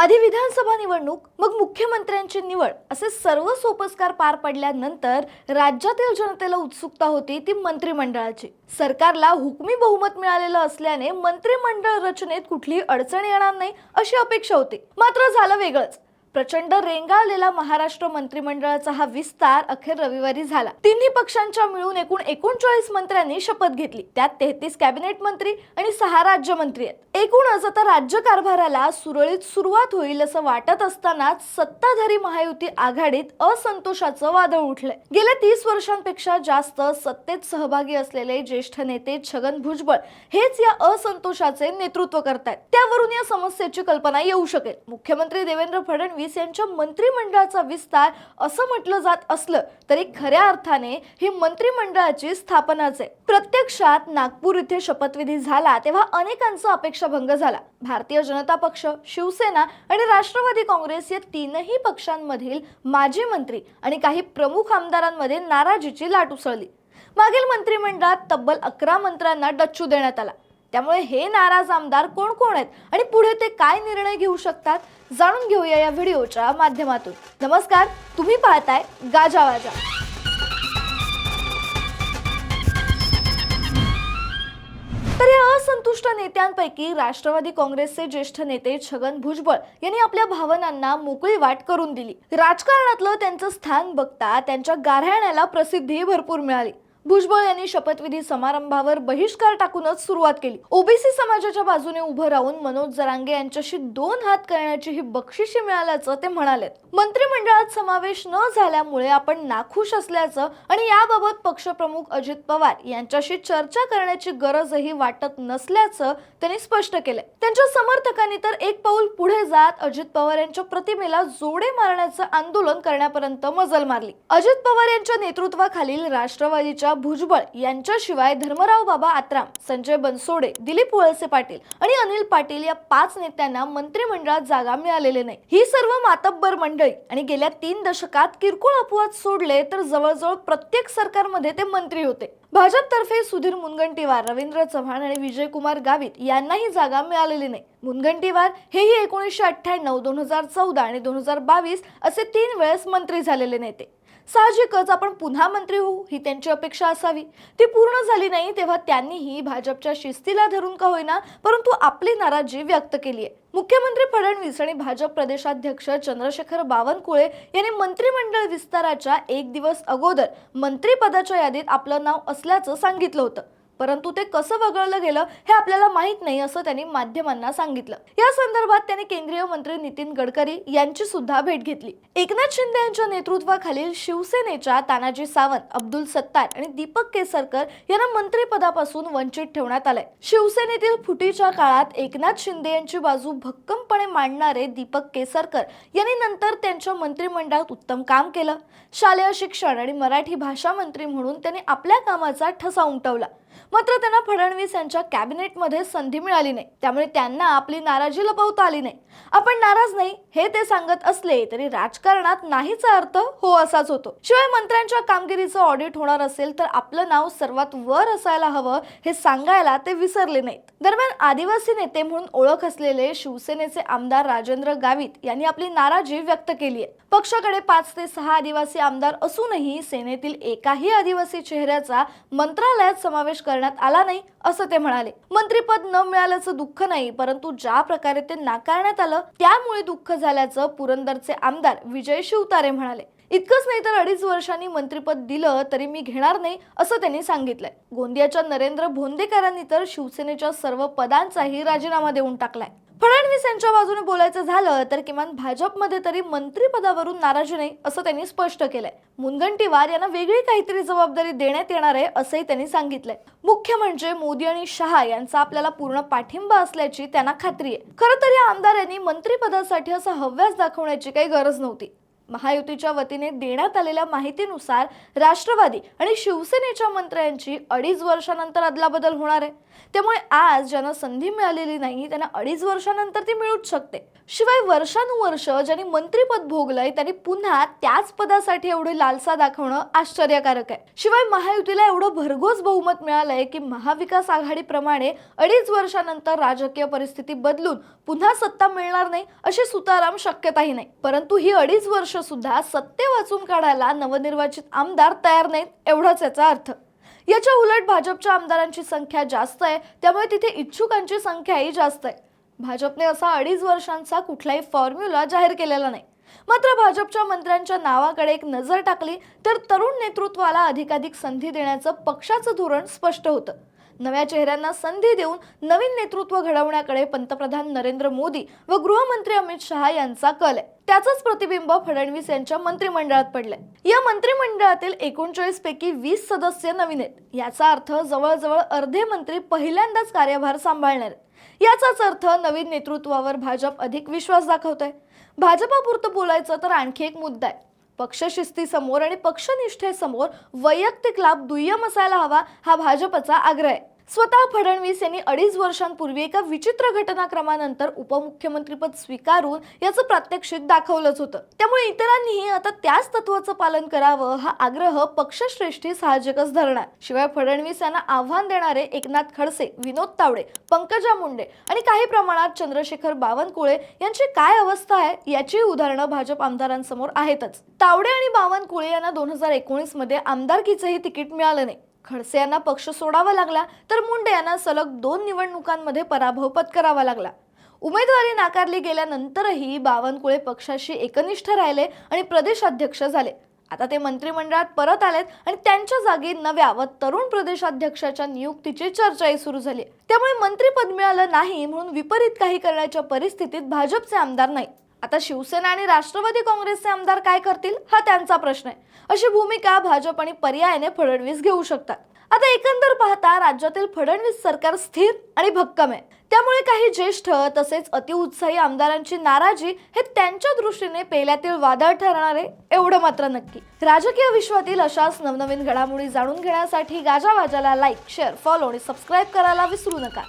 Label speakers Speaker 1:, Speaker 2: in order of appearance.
Speaker 1: आधी विधानसभा निवडणूक मग मुख्यमंत्र्यांची निवड. असे सर्व सोपस्कार पार पडल्यानंतर राज्यातील जनतेला उत्सुकता होती ती मंत्रिमंडळाची. सरकारला हुकमी बहुमत मिळालेलं असल्याने मंत्रिमंडळ रचनेत कुठलीही अडचण येणार नाही अशी अपेक्षा होती. मात्र झालं वेगळंच. प्रचंड रेंगाळलेला महाराष्ट्र मंत्रिमंडळाचा हा विस्तार अखेर रविवारी झाला. तिन्ही पक्षांच्या मिळून एकूण एकोणचाळीस मंत्र्यांनी शपथ घेतली. त्यात तेहतीस कॅबिनेट मंत्री आणि सहा राज्यमंत्री आहेत. एकूणच आता राज्य कारभाराला सुरळीत सुरुवात होईल असं वाटत असतानाच सत्ताधारी महायुती आघाडीत असंतोषाचं वादळ उठलंय. गेल्या तीस वर्षांपेक्षा जास्त सत्तेत सहभागी असलेले ज्येष्ठ नेते छगन भुजबळ हेच या असंतोषाचे नेतृत्व करतायत. त्यावरून या समस्येची कल्पना येऊ शकेल. मुख्यमंत्री देवेंद्र फडणवीस यांच्या मंत्रिमंडळाचा विस्तार असं म्हटलं जात असलं तरी खऱ्या अर्थाने ही मंत्रिमंडळाची स्थापनाच आहे. प्रत्यक्षात नागपूर इथे शपथविधी झाला तेव्हा अनेकांचा अपेक्षाभंग झाला. भारतीय जनता पक्ष शिवसेना आणि राष्ट्रवादी काँग्रेस या तीनही पक्षांमधील माजी मंत्री आणि काही प्रमुख आमदारांमध्ये नाराजीची लाट उसळली. मागील मंत्रिमंडळात तब्बल अकरा मंत्र्यांना डच्चू देण्यात आला. त्यामुळे हे नाराज आमदार कोण कोण आहेत आणि पुढे ते काय निर्णय घेऊ शकतात जाणून घेऊया या व्हिडिओच्या माध्यमातून. नमस्कार तुम्ही पाहताय गाजावाजा तर या असंतुष्ट नेत्यांपैकी राष्ट्रवादी काँग्रेसचे ज्येष्ठ नेते छगन भुजबळ यांनी आपल्या भावनांना मोकळी वाट करून दिली. राजकारणातलं त्यांचं स्थान बघता त्यांच्या गाऱ्हाण्याला प्रसिद्धी भरपूर मिळाली. भुजबळ यांनी शपथविधी समारंभावर बहिष्कार टाकूनच सुरुवात केली. ओबीसी समाजाच्या बाजूने उभं राहून मनोज जरांगे यांच्याशी दोन हात करण्याची ही बक्षिशी मिळाल्याचं ते म्हणाले मंत्रिमंडळात समावेश न झाल्यामुळे आपण नाखुश असल्याचं आणि याबाबत पक्षप्रमुख अजित पवार यांच्याशी चर्चा करण्याची गरजही वाटत नसल्याचं त्यांनी स्पष्ट केलंय. त्यांच्या समर्थकांनी तर एक पाऊल पुढे जात अजित पवार यांच्या प्रतिमेला जोडे मारण्याचं आंदोलन करण्यापर्यंत मजल मारली. अजित पवार यांच्या नेतृत्वाखालील राष्ट्रवादीच्या भुजबळ यांच्याशिवाय धर्मराव बाबा आत्राम संजय बनसोडे दिलीप वळसे पाटील आणि अनिल पाटील या पाच नेत्यांना मंत्रिमंडळात जागा मिळालेली नाही. ही सर्व मातब्बर मंडळी आणि गेल्या तीन दशकात किरकोळ अपवाद सोडले तर जवळजवळ प्रत्येक सरकारमध्ये ते मंत्री होते. भाजपतर्फे सुधीर मुनगंटीवार रवींद्र चव्हाण आणि विजयकुमार गावित यांनाही जागा मिळालेली नाही. मुनगंटीवार हेही एकोणीसशे अठ्ठ्याण्णव दोन हजार चौदा आणि दोन हजार बावीस असे तीन वेळेस मंत्री झालेले नेते. साहजिकच आपण पुन्हा मंत्री होऊ ही त्यांची अपेक्षा असावी. ती पूर्ण झाली नाही तेव्हा त्यांनीही भाजपच्या शिस्तीला धरून का होईना परंतु आपली नाराजी व्यक्त केली आहे. मुख्यमंत्री फडणवीस आणि भाजप प्रदेशाध्यक्ष चंद्रशेखर बावनकुळे यांनी मंत्रिमंडळ विस्ताराच्या एक दिवस अगोदर मंत्रिपदाच्या यादीत आपलं नाव असल्याचं सांगितलं होतं. परंतु ते कसं वगळलं गेलं हे आपल्याला माहीत नाही असं त्यांनी माध्यमांना सांगितलं. या संदर्भात त्यांनी केंद्रीय मंत्री नितीन गडकरी यांची सुद्धा भेट घेतली. एकनाथ शिंदे यांच्या नेतृत्वाखालील शिवसेनेच्या तानाजी सावंत अब्दुल सत्तार आणि दीपक केसरकर यांना मंत्रिपदापासून वंचित ठेवण्यात आलंय. शिवसेनेतील फुटीच्या काळात एकनाथ शिंदे यांची बाजू भक्कमपणे मांडणारे दीपक केसरकर यांनी नंतर त्यांच्या मंत्रिमंडळात उत्तम काम केलं. शालेय शिक्षण आणि मराठी भाषा मंत्री म्हणून त्यांनी आपल्या कामाचा ठसा उमटवला. मात्र त्यांना फडणवीस यांच्या कॅबिनेटमध्ये संधी मिळाली नाही. त्यामुळे त्यांना आपली नाराजी लपवता आली नाही. आपण नाराज नाही हे ते सांगत असले तरी राजकारणात नाहीचा अर्थ हो असाच होतो. शिवाय मंत्र्यांच्या कामगिरीचं ऑडिट होणार असेल तर आपलं नाव सर्वात वर असायला हवं हे सांगायला ते विसरले नाहीत. दरम्यान आदिवासी नेते म्हणून ओळख असलेले शिवसेनेचे आमदार राजेंद्र गावित यांनी आपली नाराजी व्यक्त केली आहे. पक्षाकडे पाच ते सहा आदिवासी आमदार असूनही सेनेतील एकाही आदिवासी चेहऱ्याचा मंत्रालयात समावेश करण्यात आला नाही असं ते म्हणाले. मंत्रीपद न मिळाल्याचं दुःख नाही परंतु ज्या प्रकारे ते नाकारण्यात आलं त्यामुळे दुःख झाल्याचं पुरंदरचे आमदार विजय शिवतारे म्हणाले. इतकंच नाही तर अडीच वर्षांनी मंत्रिपद दिलं तरी मी घेणार नाही असं त्यांनी सांगितलंय. गोंदियाच्या नरेंद्र भोंदेकरांनी तर शिवसेनेच्या सर्व पदांचाही राजीनामा देऊन टाकलाय. फडणवीस यांच्या बाजूने बोलायचं झालं तर किमान भाजपमध्ये तरी मंत्रीपदावरून नाराजी नाही असं त्यांनी स्पष्ट केलंय. मुनगंटीवार यांना वेगळी काहीतरी जबाबदारी देण्यात येणार आहे असंही त्यांनी सांगितलंय. मुख्य म्हणजे मोदी आणि शहा यांचा आपल्याला पूर्ण पाठिंबा असल्याची त्यांना खात्री आहे. खरं तर या आमदार यांनी मंत्रीपदासाठी असा हव्यास दाखवण्याची काही गरज नव्हती. महायुतीच्या वतीने देण्यात आलेल्या माहितीनुसार राष्ट्रवादी आणि शिवसेनेच्या मंत्र्यांची अडीच वर्षानंतर अदलाबदल होणार आहे. त्यामुळे आज ज्यांना संधी मिळालेली नाही त्यांना अडीच वर्षानंतर ती मिळूच शकते. शिवाय वर्षानुवर्ष ज्यांनी मंत्रीपद भोगलंय त्यांनी पुन्हा त्याच पदासाठी एवढी लालसा दाखवणं आश्चर्यकारक आहे. शिवाय महायुतीला एवढं भरघोस बहुमत मिळालंय की महाविकास आघाडीप्रमाणे अडीच वर्षानंतर राजकीय परिस्थिती बदलून पुन्हा सत्ता मिळणार नाही अशी सुताराम शक्यताही नाही. परंतु ही अडीच वर्ष सुद्धा सत्ते वाचून काढायला नवनिर्वाचित आमदार तयार नाहीत एवढाच याचा अर्थ. याच्या उलट भाजपच्या आमदारांची संख्या जास्त आहे त्यामुळे तिथे इच्छुकांची संख्याही जास्त आहे. भाजपने असा अडीच वर्षांचा कुठलाही फॉर्म्युला जाहीर केलेला नाही. मात्र भाजपच्या मंत्र्यांच्या नावाकडे एक नजर टाकली तर तरुण नेतृत्वाला अधिकाधिक संधी देण्याचं पक्षाचं धोरण स्पष्ट होतं. नव्या चेहऱ्यांना संधी देऊन नवीन नेतृत्व घडवण्याकडे पंतप्रधान नरेंद्र मोदी व गृहमंत्री अमित शहा यांचा कल आहे. त्याचंच प्रतिबिंब फडणवीस यांच्या मंत्रिमंडळात पडले या मंत्रिमंडळातील एकोणचाळीस पैकी वीस सदस्य नवीन आहेत. याचा अर्थ जवळजवळ अर्धे मंत्री पहिल्यांदाच कार्यभार सांभाळणार याचाच अर्थ नवीन नेतृत्वावर भाजप अधिक विश्वास दाखवत आहे भाजपापुरतं बोलायचं तर आणखी एक मुद्दा आहे. पक्षशिस्तीसमोर आणि पक्षनिष्ठेसमोर वैयक्तिक लाभ दुय्यम असायला हवा हा भाजपचा आग्रह आहे. स्वतः फडणवीस यांनी अडीच वर्षांपूर्वी एका विचित्र घटनाक्रमानंतर उपमुख्यमंत्रीपद स्वीकारून याचं प्रात्यक्षिक दाखवलंच होतं. त्यामुळे इतरांनीही आता त्याच तत्वाचं पालन करावं हा आग्रह पक्षश्रेष्ठी साहजिकच धरणार. शिवाय फडणवीस यांना आव्हान देणारे एकनाथ खडसे विनोद तावडे पंकजा मुंडे आणि काही प्रमाणात चंद्रशेखर बावनकुळे यांची काय अवस्था आहे याची उदाहरणं भाजप आमदारांसमोर आहेतच. तावडे आणि बावनकुळे यांना दोन हजार एकोणीसमध्ये आमदारकीचंही तिकीट मिळालं नाही. खडसे यांना पक्ष सोडावा लागला तर मुंडे यांना सलग दोन निवडणुकांमध्ये पराभव पत्करावा लागला. उमेदवारी नाकारली गेल्यानंतरही बावनकुळे पक्षाशी एकनिष्ठ राहिले आणि प्रदेशाध्यक्ष झाले. आता ते मंत्रिमंडळात परत आलेत आणि त्यांच्या जागी नव्या व तरुण प्रदेशाध्यक्षाच्या नियुक्तीची चर्चाही सुरू झाली त्यामुळे मंत्रीपद मिळालं नाही म्हणून विपरीत काही करण्याच्या परिस्थितीत भाजपचे आमदार नाही. आता शिवसेना आणि राष्ट्रवादी काँग्रेसचे आमदार काय करतील हा त्यांचा प्रश्न आहे. अशी भूमिका भाजप आणि पर्यायाने फडणवीस घेऊ शकतात. आता एकंदर पाहता राज्यातील फडणवीस सरकार स्थिर आणि भक्कम आहे. त्यामुळे काही ज्येष्ठ तसेच अतिउत्साही आमदारांची नाराजी हे त्यांच्या दृष्टीने पेल्यातील वादळ ठरणार आहे एवढं मात्र नक्की. राजकीय विश्वातील अशाच नवनवीन घडामोडी जाणून घेण्यासाठी गाजावाजाला लाईक शेअर फॉलो आणि सबस्क्राईब करायला विसरू नका.